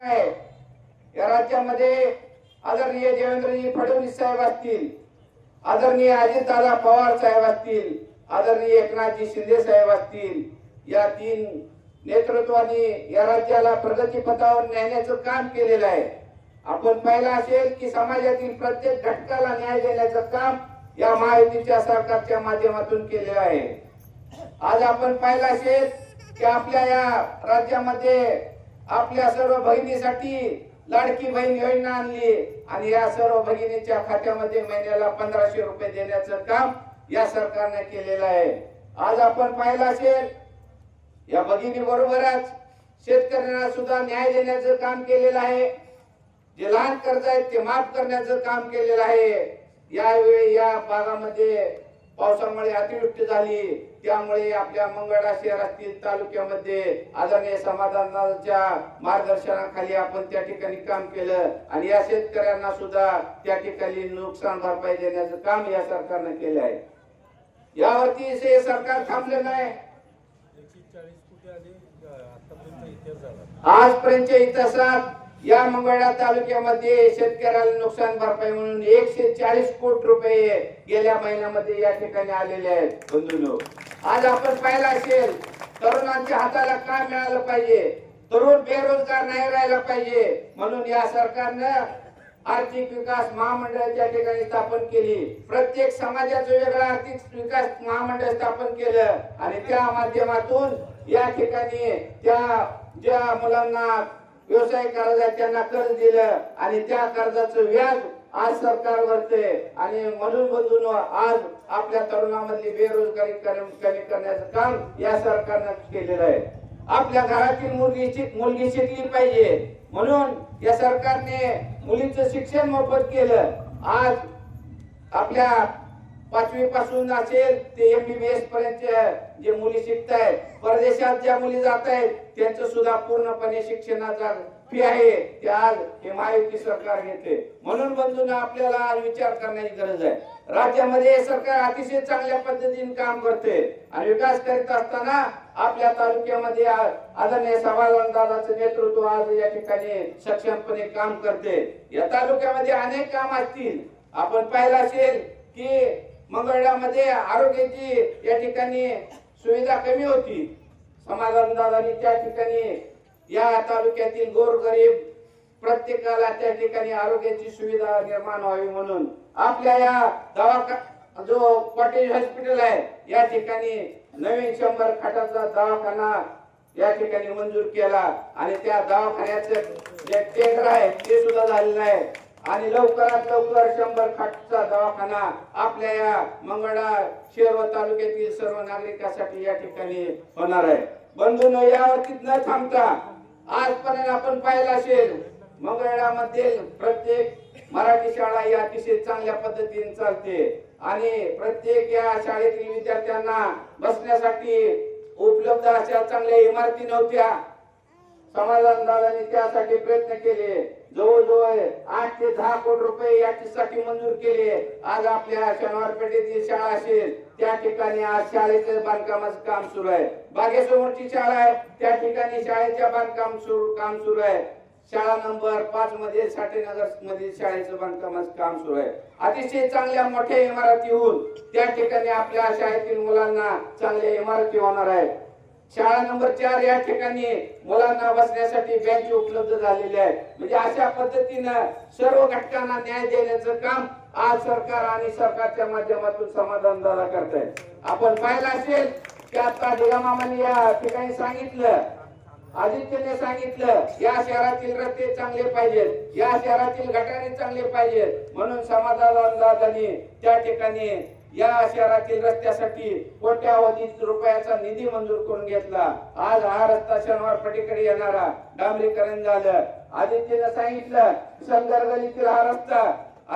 या राज्यामध्ये आदरणीय देवेंद्रजी फडणवीस साहेब असतील आदरणीय अजितदादा पवार साहेब असतील आदरणीय एकनाथजी शिंदे साहेब असतील या तीन नेतृत्वाने या राज्याला प्रगती पथावर नेण्याचं काम केलेलं आहे. आपण पाहिलं असेल की समाजातील प्रत्येक घटकाला न्याय देण्याचं काम या महायुतीच्या सरकारच्या माध्यमातून केलेलं आहे. आज आपण पाहिलं असेल की आपल्या या राज्यामध्ये आपल्या सर्व भगिनीसाठी लाडकी बहीण योजना आणली. आणि या सर्व भगिनीच्या खात्यामध्ये महिन्याला पंधराशे रुपये देण्याचं काम या सरकारने केलेलं आहे. आज आपण पाहिलं असेल या भगिनी बरोबरच शेतकऱ्यांना सुद्धा न्याय देण्याचं काम केलेलं आहे. जे लहान कर्ज आहेत ते माफ करण्याचं काम केलेलं आहे. यावेळी या भागामध्ये पावसामुळे अतिवृष्टी झाली. त्यामुळे आपल्या मंगळा शहरातील तालुक्यामध्ये आदरणीय समाधानाच्या मार्गदर्शनाखाली आपण त्या ठिकाणी काम केलं. आणि या शेतकऱ्यांना सुद्धा त्या ठिकाणी नुकसान भरपाई देण्याचं काम या सरकारनं केलं आहे. यावरती हे सरकार थांबलं नाही. आजपर्यंतच्या इतिहासात या मंगळा तालुक्यामध्ये शेतकऱ्याला नुकसान भरपाई म्हणून एकशे चाळीस कोटी रुपये गेल्या महिन्यामध्ये या ठिकाणी आलेले आहेत. बंधूंनो आज आपण पाहिला असेल तरुणांच्या हाताला काम मिळालं पाहिजे? तरुण बेरोजगार नाही राहिला पाहिजे. म्हणून या सरकारनं आर्थिक विकास महामंडळाच्या ठिकाणी स्थापन केली. प्रत्येक समाजाचं वेगळं आर्थिक विकास महामंडळ स्थापन केलं. आणि त्या माध्यमातून या ठिकाणी त्या ज्या मुलांना व्यवसाय करायचा त्यांना कर्ज दिलं आणि त्या कर्जाचं व्याज आज सरकार भरते आणि म्हणून मधून आज आपल्या तरुणामधली बेरोजगारी कमी करण्याचं काम या सरकारनं केलेलं आहे. आपल्या घरातील मुलगीची मुलगी शिकली पाहिजे. म्हणून या सरकारने मुलीचं शिक्षण मोफत केलं. आज आपल्या पाचवी पासून असेल ते एमबीबीएस पर्यंत जे मुली शिकतायत परदेशात ज्या मुली जात आहेत त्यांचं सुद्धा पूर्णपणे शिक्षणाचा फी आहे. ते आज हे महायुती सरकार घेते म्हणून बंधूंना आपल्याला आज विचार करण्याची गरज आहे. राज्यामध्ये सरकार अतिशय चांगल्या पद्धतीने काम करते आणि विकास करीत असताना आपल्या तालुक्यामध्ये आदरणीय समाधान दादाचं नेतृत्व आज या ठिकाणी सक्षमपणे काम करते या तालुक्यामध्ये अनेक काम असतील. आपण पाहिलं असेल की मंगळामध्ये आरोग्याची या ठिकाणी सुविधा कमी होती. समाधान दादानी त्या ठिकाणी या तालुक्यातील गोरगरीब प्रत्येकाला त्या ठिकाणी आरोग्याची सुविधा निर्माण व्हावी म्हणून आपल्या या दवाखा जो कॉटेज हॉस्पिटल आहे या ठिकाणी नवीन शंभर खाटाचा दवाखाना या ठिकाणी मंजूर केला. आणि त्या दवाखान्याचं जे टेंडर आहे ते सुद्धा झालेलं आहे. आणि लवकरात लवकर शंभर खाटचा दवाखाना आपल्या या मंगळा शेरव तालुक्यातील सर्व नागरिकांसाठी या ठिकाणी होणार आहे. बंधून यावरतीत न थांबता आजपर्यंत आपण पाहिलं असेल मंगळामध्ये प्रत्येक मराठी शाळा ही अतिशय चांगल्या पद्धतीने चालते. आणि प्रत्येक या शाळेतील विद्यार्थ्यांना बसण्यासाठी उपलब्ध अशा चांगल्या इमारती नव्हत्या. समाधान दादांनी त्यासाठी प्रयत्न केले. जवळजवळ आठ ते दहा कोटी रुपये याच्यासाठी मंजूर केले आज आपल्या शनिवार पेठेतील शाळा असेल त्या ठिकाणी आज शाळेचं बांधकामाचं काम सुरू आहे. बागेसमोरची शाळा आहे त्या ठिकाणी शाळेच्या बांधकाम सुरू काम सुरू आहे. शाळा नंबर पाच मध्ये साठेनगरमध्ये शाळेचं बांधकामाचं काम सुरू आहे. अतिशय चांगल्या मोठ्या इमारती होऊन त्या ठिकाणी आपल्या शाळेतील मुलांना चांगल्या इमारती होणार आहेत. शाळा नंबर चार या ठिकाणी मुलांना बसण्यासाठी बेंच उपलब्ध झालेले आहेत. म्हणजे अशा पद्धतीनं सर्व घटकांना न्याय देण्याचं काम आज सरकार आणि सरकारच्या माध्यमातून समाधान दादा करतायत. आपण पाहिलं असेल की आता मामाने या ठिकाणी सांगितलं आदित्यने सांगितलं या शहरातील रस्ते चांगले पाहिजेत या शहरातील गटारे चांगले पाहिजेत. म्हणून समाधान दादानी त्या ठिकाणी या शहरातील रस्त्यासाठी कोट्यावधी रुपयाचा निधी मंजूर करून घेतला. आज हा रस्ता शनिवार पटीकडे येणारा डांबरीकरण झालं. आदित्यने सांगितलं संदर गलीतील हा रस्ता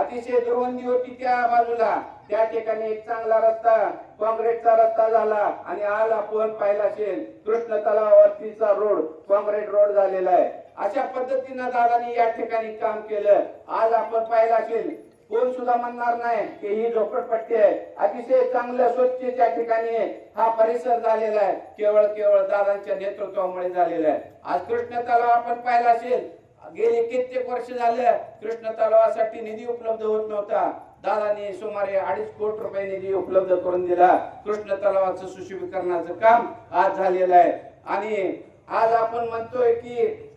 अतिशय दुर्गंधी होती त्या बाजूला. त्या ठिकाणी एक चांगला रस्ता काँक्रीटचा रस्ता झाला आणि आज आपण पाहिला असेल कृष्ण तलावावरतीचा रोड काँक्रीट रोड झालेला आहे. अशा पद्धतीनं दादानी या ठिकाणी काम केलं. आज आपण पाहिला असेल कोण सुद्धा म्हणणार नाही की ही झोपडपट्टी आहे. अतिशय चांगलं स्वच्छ त्या ठिकाणी हा परिसर झालेला आहे. केवळ केवळ दादांच्या नेतृत्वामुळे झालेला आहे. आज कृष्ण तलाव आपण पाहिला असेल. गेले कित्येक वर्ष झालं कृष्ण तलावासाठी निधी उपलब्ध होत नव्हता. दादानी सुमारे अडीच कोटी रुपये निधी उपलब्ध करून दिला. कृष्ण तलावाचं सुशोभीकरणाचं काम आज झालेलं आहे. आणि आज आपण म्हणतोय की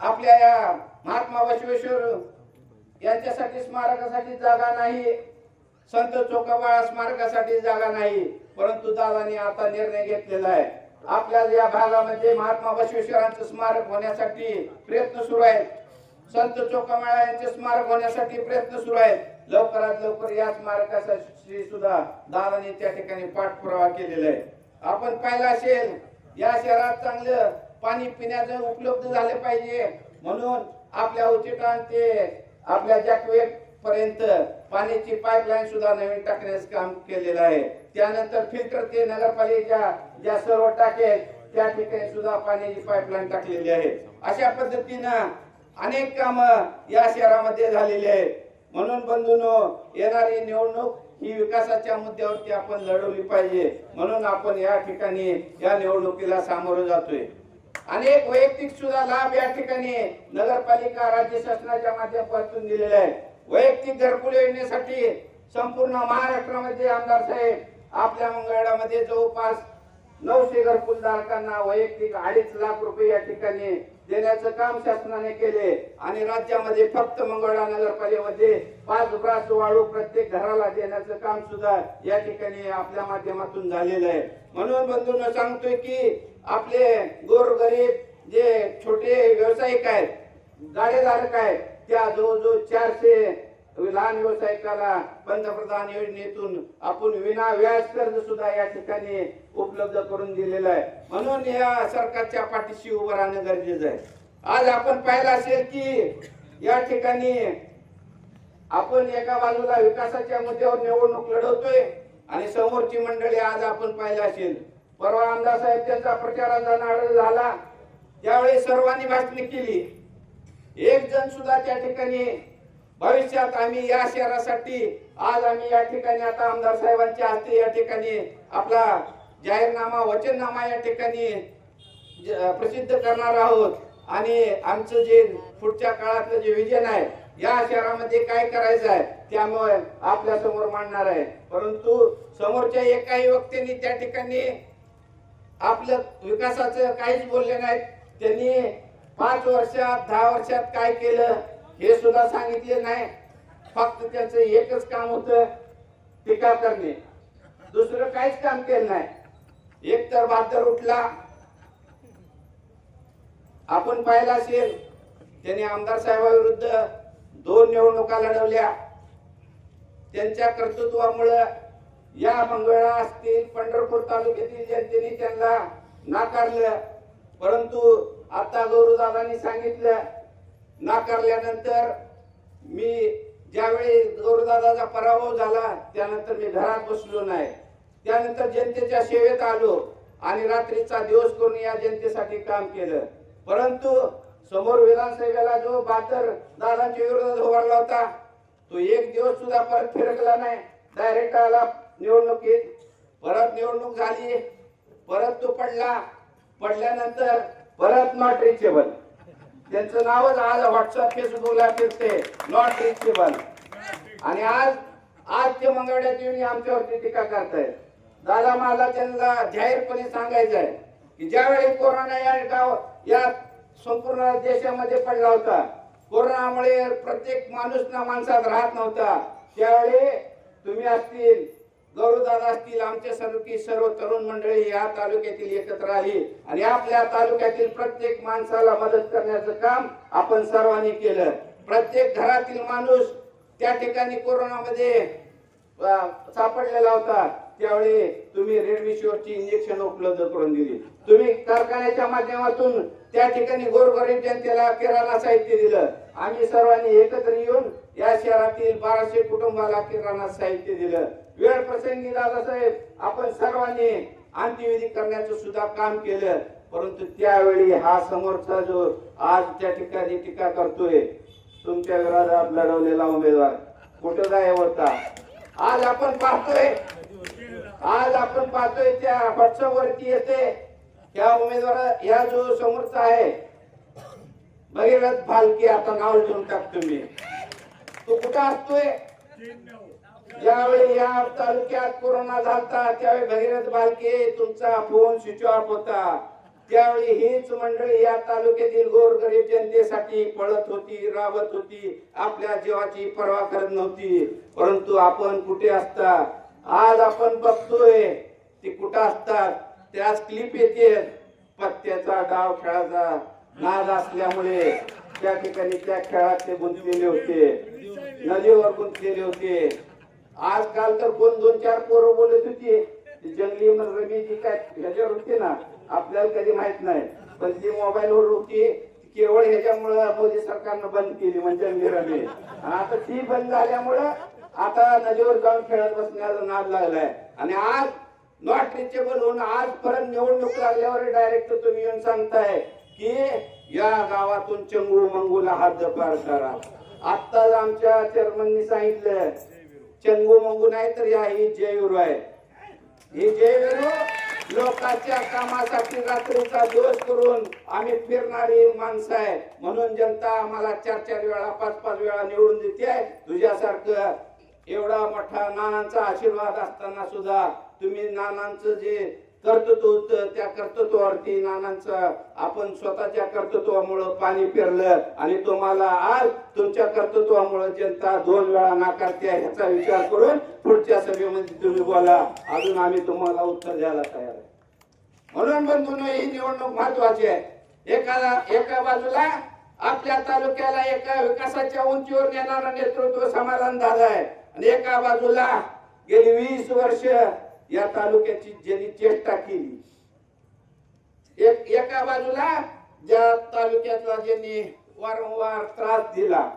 आपल्या या महात्मा बसवेश्वर यांच्यासाठी स्मारकासाठी जागा नाही. संत चोकाबाळा स्मारकासाठी जागा नाही. परंतु दादानी आता निर्णय घेतलेला आहे. आपल्या या भागामध्ये महात्मा बसवेश्वरांचं स्मारक होण्यासाठी प्रयत्न सुरू आहेत. संत चोकामाळा यांचे स्मारक होण्यासाठी प्रयत्न सुरू आहेत. लवकरात लवकर या स्मारकासाठी सुद्धा दादानी त्या ठिकाणी पाठपुरावा केलेला आहे. आपण पाहिला असेल या शहरात चांगलं पाणी पिण्याचं उपलब्ध झालं पाहिजे. म्हणून आपल्या उचितांचे आपल्या जॅकवेट पर्यंत पाण्याची पाईपलाईन सुद्धा नवीन टाकण्याचं काम केलेलं आहे. त्यानंतर फिल्टर ते नगरपालिकेच्या ज्या सर्व टाके त्या ठिकाणी सुद्धा पाण्याची पाईपलाईन टाकलेली आहे. अशा पद्धतीनं अनेक काम या शहरामध्ये झालेली आहेत. म्हणून बंधूनो येणारी निवडणूक ही विकासाच्या मुद्द्यावरती आपण लढवली पाहिजे. म्हणून आपण या ठिकाणी या निवडणुकीला सामोरं जातोय. अनेक वैयक्तिक सुद्धा लाभ या ठिकाणी नगरपालिका राज्य शासनाच्या माध्यमातून दिलेले आहेत वैयक्तिक घरकुल योजनेसाठी संपूर्ण महाराष्ट्रामध्ये आमदार साहेब आपल्या मंगळामध्ये जवळपास नऊशे घरकुल धारकांना वैयक्तिक अडीच लाख रुपये या ठिकाणी देण्याचं काम शासनाने केले आणि राज्यामध्ये फक्त मंगळा नगरपालिकेमध्ये पाच ब्रास वाळू प्रत्येक घराला देण्याचं काम सुद्धा या ठिकाणी आपल्या माध्यमातून झालेलं आहे. म्हणून बंधूंना सांगतोय की आपले गोरगरीब जे छोटे व्यावसायिक आहेत गाडेधारक आहेत त्या जवळजवळ चारशे लहान व्यावसायिकाला पंतप्रधान योजनेतून आपण विना व्याज कर्ज सुद्धा या ठिकाणी उपलब्ध करून दिलेलं आहे. म्हणून या सरकारच्या पाठीशी उभं राहणं गरजेचं आहे. आज आपण पाहिलं असेल की या ठिकाणी आपण एका बाजूला विकासाच्या मुद्द्यावर निवडणूक लढवतोय आणि समोरची मंडळी आज आपण पाहिलं असेल परवा आमदार साहेब त्यांचा प्रचाराचा नारळ झाला. त्यावेळी सर्वांनी भाषणे केली. एक जण सुद्धा त्या ठिकाणी भविष्यात आम्ही या शहरासाठी आज आम्ही या ठिकाणी आता आमदार साहेबांच्या हस्ते या ठिकाणी आपला जाहीरनामा वचननामा या ठिकाणी ज- प्रसिद्ध करणार आहोत. आणि आमचं जे पुढच्या काळातलं जे विजन आहे या शहरामध्ये काय करायचं आहे त्यामुळे आपल्यासमोर मांडणार आहे. परंतु समोरच्या एकाही व्यक्तीने त्या ठिकाणी आपलं विकासाचं काहीच बोलले नाहीत त्यांनी पाच वर्षात दहा वर्षात काय केलं हे सुद्धा सांगितले नाही. फक्त त्याचं एकच काम होतं टीका करणे. दुसरं काहीच काम केलं नाही. एक तर बहादर उठला. आपण पाहिला असेल त्यांनी आमदार साहेबाविरुद्ध दोन निवडणुका लढवल्या. त्यांच्या कर्तृत्वामुळं या मंगळा असतील पंढरपूर तालुक्यातील जनतेने त्यांना नाकारलं. परंतु आता गौरवदादांनी सांगितलं नाकारल्यानंतर मी ज्यावेळी गौरवदादाचा पराभव झाला त्यानंतर मी घरात बसलो नाही. त्यानंतर जनतेच्या सेवेत आलो आणि रात्रीचा दिवस करून या जनतेसाठी काम केलं. परंतु समोर विधानसभेला जो बातर दादांच्या विरोधात उभारला होता तो एक दिवस सुद्धा परत फिरकला नाही. डायरेक्ट आला निवडणुकीत परत निवडणूक झाली परत तो पडला. पडल्यानंतर परत नॉट रिचेबल त्यांचं नावच आज व्हॉट्सअप फेसबुकला फिरते. नॉट रिचेबल आणि आज आज ते मंगळवाड्यात येऊन आमच्यावरती टीका करतायत. दादा मला त्यांना जाहीरपणे सांगायचं आहे की ज्यावेळी कोरोना या गाव या संपूर्ण देशामध्ये पडला होता कोरोनामुळे प्रत्येक माणूस ना माणसात राहत नव्हता त्यावेळी तुम्ही असतील गौरवदादा असतील आमच्या सर्व सर्व तरुण मंडळी या तालुक्यातील एकत्र आली आणि आपल्या तालुक्यातील प्रत्येक माणसाला मदत करण्याचं काम आपण सर्वांनी केलं. प्रत्येक घरातील माणूस त्या ठिकाणी कोरोनामध्ये सापडलेला होता. त्यावेळी तुम्ही रेडमिशिवरची इंजेक्शन उपलब्ध करून दिली. तुम्ही कारखान्याच्या माध्यमातून त्या ठिकाणी गोरगरीब जनतेला किराणा साहित्य दिलं. आम्ही सर्वांनी एकत्र येऊन या शहरातील बाराशे कुटुंबाला किराणा साहित्य दिलं. वेळ प्रसंगी दादासाहेब आपण सर्वांनी अंत्यविधी करण्याचं सुद्धा काम केलं. परंतु त्यावेळी हा समोरचा जो आज त्या ठिकाणी टीका करतोय तुमच्या विरोधात लढवलेला उमेदवार कुठं जाय होता आज आपण पाहतोय आज आपण पाहतोय त्या व्हॉट्सअप वरती येते. त्या उमेदवार या जो समोरचा आहे भगीरथ भालके आता नाव लिहून टाकतो मी तो कुठं असतोय? ज्यावेळी या तालुक्यात कोरोना झालता त्यावेळी भगीरथ बालके तुमचा फोन स्विच ऑफ होता. त्यावेळी हीच मंडळी या तालुक्यातील गोरगरीब जनतेसाठी पळत होती राबत होती आपल्या जीवाची पर्वा करत नव्हती. परंतु आपण कुठे असता? आज आपण बघतोय ते कुठं असतात त्याच क्लिप येते. पत्त्याचा डाव खेळाचा. नाद असल्यामुळे त्या ठिकाणी त्या खेळात ते गुंतलेले होते. नदीवर गुंतलेले होते. आजकाल तर कोण दोन चार पोरं बोलत होती. जंगली रवी जी काय ह्याच्यावर होती ना. आपल्याला कधी माहीत नाही. पण ती मोबाईल वर होती. केवळ ह्याच्यामुळं मोदी सरकारनं बंद केली म्हणजे जंगली आता ती बंद झाल्यामुळं आता नदीवर जाऊन खेळत बसण्याचा नाद लागलाय. आणि आज नॉट रिचेबल होऊन आज परत निवडणूक लागल्यावर डायरेक्ट तुम्ही येऊन सांगताय की या गावातून चंगू मंगूला जपार करा. आत्ताच आमच्या चेअरमननी सांगितलं चंगू मंगू नाही तर या ही जयविरू आहे. ही जयविरू लोकांच्या कामासाठी रात्रीचा दिवस करून आम्ही फिरणारी माणसं आहे. म्हणून जनता आम्हाला चार चार वेळा पाच पाच वेळा निवडून देते तुझ्यासारखं एवढा मोठा नानांचा आशीर्वाद असताना सुद्धा तुम्ही नानांचं जे कर्तृत्व त्या कर्तृत्वावरती नानांचा आपण स्वतःच्या कर्तृत्वामुळं पाणी फिरलं आणि तुम्हाला आज तुमच्या कर्तृत्वामुळे जनता दोन वेळा नाकारते ह्याचा विचार करून पुढच्या सभेमध्ये तुम्ही बोला. अजून आम्ही तुम्हाला उत्तर द्यायला तयार आहे. म्हणून बंधून ही निवडणूक महत्वाची आहे. एखादा एका बाजूला आपल्या तालुक्याला एका विकासाच्या उंचीवर नेणारं नेतृत्व समाधान झालं आहे. आणि एका बाजूला गेली वीस वर्ष या तालुक्याची ज्यांनी चेष्टा केली एक एका बाजूला ज्या तालुक्यातला ज्यांनी वारंवार त्रास दिला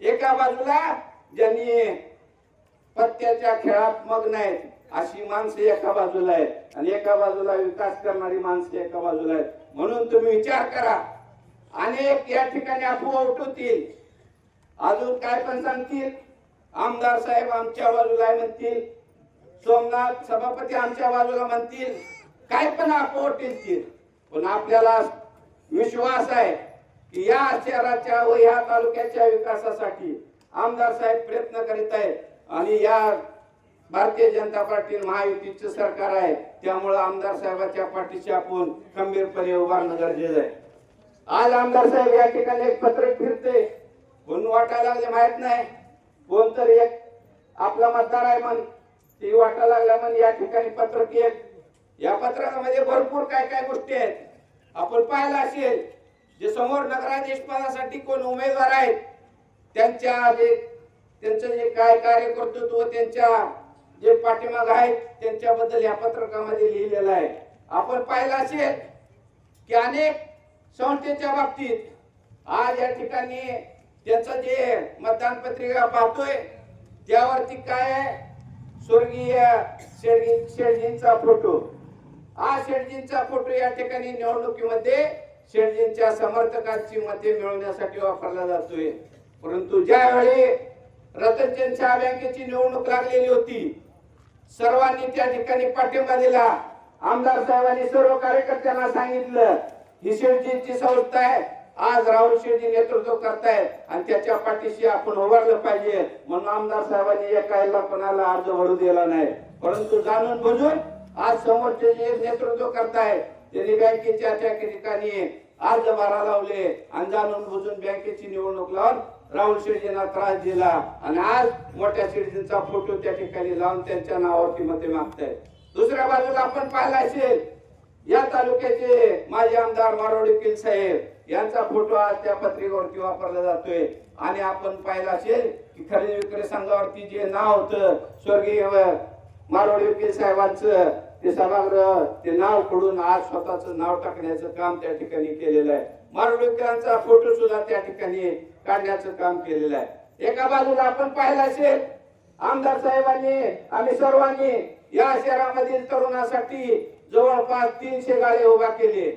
एका बाजूला ज्यांनी पत्त्याच्या खेळात मग्न आहेत अशी माणसं एका बाजूला आहेत. आणि एका बाजूला विकास करणारी माणसं एका बाजूला आहेत. म्हणून तुम्ही विचार करा. अनेक या ठिकाणी अफवा उठवतील. अजून काय पण सांगतील. आमदार साहेब आमच्या बाजूला आहे म्हणतील. सोमनाथ सभापती आमच्या बाजूला म्हणतील काय पण अफवा पण आपल्याला विश्वास आहे की या शहराच्या व या तालुक्याच्या विकासासाठी आमदार साहेब प्रयत्न करीत आहेत. आणि या भारतीय जनता पार्टी महायुतीचं सरकार आहे त्यामुळे आमदार साहेबाच्या पाठीशी आपण खंबीरपणे उभारणं गरजेचं आहे. आज आमदार साहेब या ठिकाणी एक पत्रक फिरते कोण वाटायला माहीत नाही. कोण तर एक आपला मतदार आहे म्हण ती वाटायला लागल्या म्हणजे या ठिकाणी पत्रक येत या पत्रकामध्ये भरपूर काय काय गोष्टी आहेत. आपण पाहिलं असेल जे समोर नगराधीश पदासाठी कोण उमेदवार आहेत त्यांच्या जे त्यांचं जे काय कार्यकर्तृत्व त्यांच्या जे पाठीमाग आहेत त्यांच्याबद्दल या पत्रकामध्ये लिहिलेलं आहे. आपण पाहिलं असेल की अनेक संस्थेच्या बाबतीत आज या ठिकाणी त्यांचं जे मतदान पत्रिका पाहतोय त्यावरती काय आहे? स्वर्गीय शेडजी शेडजींचा फोटो. हा शेडजींचा फोटो या ठिकाणी निवडणुकीमध्ये शेडजींच्या समर्थकांची मते मिळवण्यासाठी वापरला जातोय. परंतु ज्यावेळी रतनचंद चहा बँकेची निवडणूक लागलेली होती सर्वांनी त्या ठिकाणी पाठिंबा दिला. आमदार साहेबांनी सर्व कार्यकर्त्यांना सांगितलं ही शेडजींची संस्था आहे. आज राहुल शेडजी नेतृत्व करतायत आणि त्याच्या पाठीशी आपण उभारलं पाहिजे. म्हणून आमदार साहेबांनी एकायला कोणाला अर्ज भरू दिला नाही. परंतु जाणून बुजून आज समोरचे जे नेतृत्व करतायत त्यांनी बँकेच्या त्या ठिकाणी अर्ज भरा लावले. आणि जाणून बुजून बँकेची निवडणूक लावून राहुल शेडजींना त्रास दिला. आणि आज मोठ्या शेडजींचा फोटो त्या ठिकाणी लावून त्यांच्या नावावरती मते मागतायत. दुसऱ्या बाजूला आपण पाहिला असेल या तालुक्याचे माजी आमदार मारवाडी वकील साहेब. यांचा फोटो आज त्या पत्रिकेवरती वापरला जातोय. आणि आपण पाहिलं असेल की खरेदी विक्री संघावरती जे नाव होतं स्वर्गीय मारवाडी वकील साहेबांचं ते सभागृह ते नाव खोडून आज स्वतःच नाव टाकण्याचं काम त्या ठिकाणी केलेलं आहे. मारवाडी वकिलांचा फोटो सुद्धा त्या ठिकाणी काढण्याचं काम केलेलं आहे. एका बाजूला आपण पाहिलं असेल आमदार साहेबांनी आम्ही सर्वांनी या शहरामधील तरुणासाठी जवळपास तीनशे गाड्या उभ्या केले.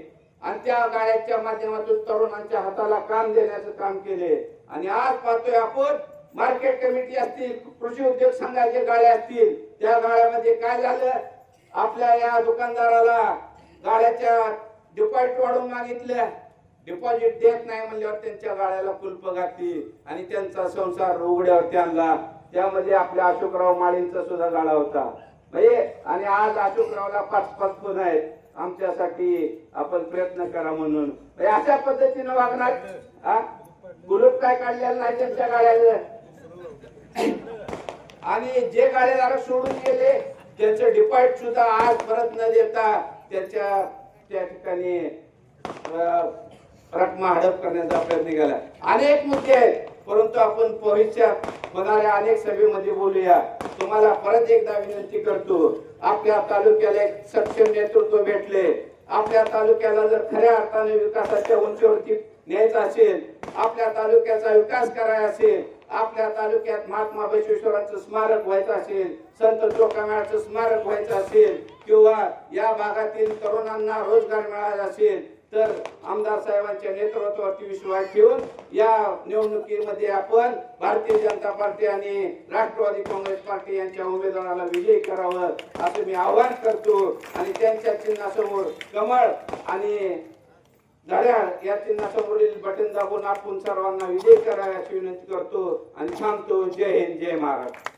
आणि त्या गाड्याच्या माध्यमातून तरुणांच्या हाताला काम देण्याचं काम केले. आणि आज पाहतोय आपण मार्केट कमिटी असतील कृषी उद्योग संघाचे गाड्या असतील त्या गाड्यामध्ये काय झालं? आपल्या या दुकानदाराला गाड्याच्या डिपॉझिट वाढवून मागितलं. डिपॉझिट देत नाही म्हणल्यावर त्यांच्या गाड्याला कुलप घातली आणि त्यांचा संसार उघड्यावरती आणला. त्यामध्ये आपल्या अशोकराव माळींचा सुद्धा गाडा होता. म्हणजे आणि आज अशोकरावला पाच पाच फोन आहेत. आमच्यासाठी आपण प्रयत्न करा म्हणून. म्हणजे अशा पद्धतीनं वागणार? हा? काय काढलेलं नाही त्यांच्या गाड्याला आणि जे गाडीदार सोडून गेले त्यांचं डिपॉझिट सुद्धा आज परत न देता त्यांच्या त्या ठिकाणी रकमा हडप करण्याचा प्रयत्न केला. अनेक मुद्दे आहेत परंतु आपण भविष्यात होणाऱ्या अनेक सभेमध्ये बोलूया. तुम्हाला परत एकदा विनंती करतो आपल्या तालुक्याला एक सक्षम नेतृत्व भेटले. आपल्या तालुक्याला जर खऱ्या अर्थाने विकासाच्या उंचीवरती न्यायचा असेल आपल्या तालुक्याचा विकास करायचा असेल आपल्या तालुक्यात महात्मा बसवेश्वरांचं स्मारक व्हायचं असेल संत चोकामेळाचं स्मारक व्हायचं असेल किंवा या भागातील तरुणांना रोजगार मिळाला असेल तर आमदार साहेबांच्या नेतृत्वावरती विश्वास ठेवून या निवडणुकीमध्ये आपण भारतीय जनता पार्टी आणि राष्ट्रवादी काँग्रेस पार्टी यांच्या उमेदवाराला विजयी करावं असं मी आवाहन करतो. आणि त्यांच्या चिन्हासमोर कमळ आणि घड्याळ या चिन्हासमोरील बटन दाबून आपण सर्वांना विजयी कराव्याची विनंती करतो. आणि थांबतो. जय हिंद जय महाराष्ट्र.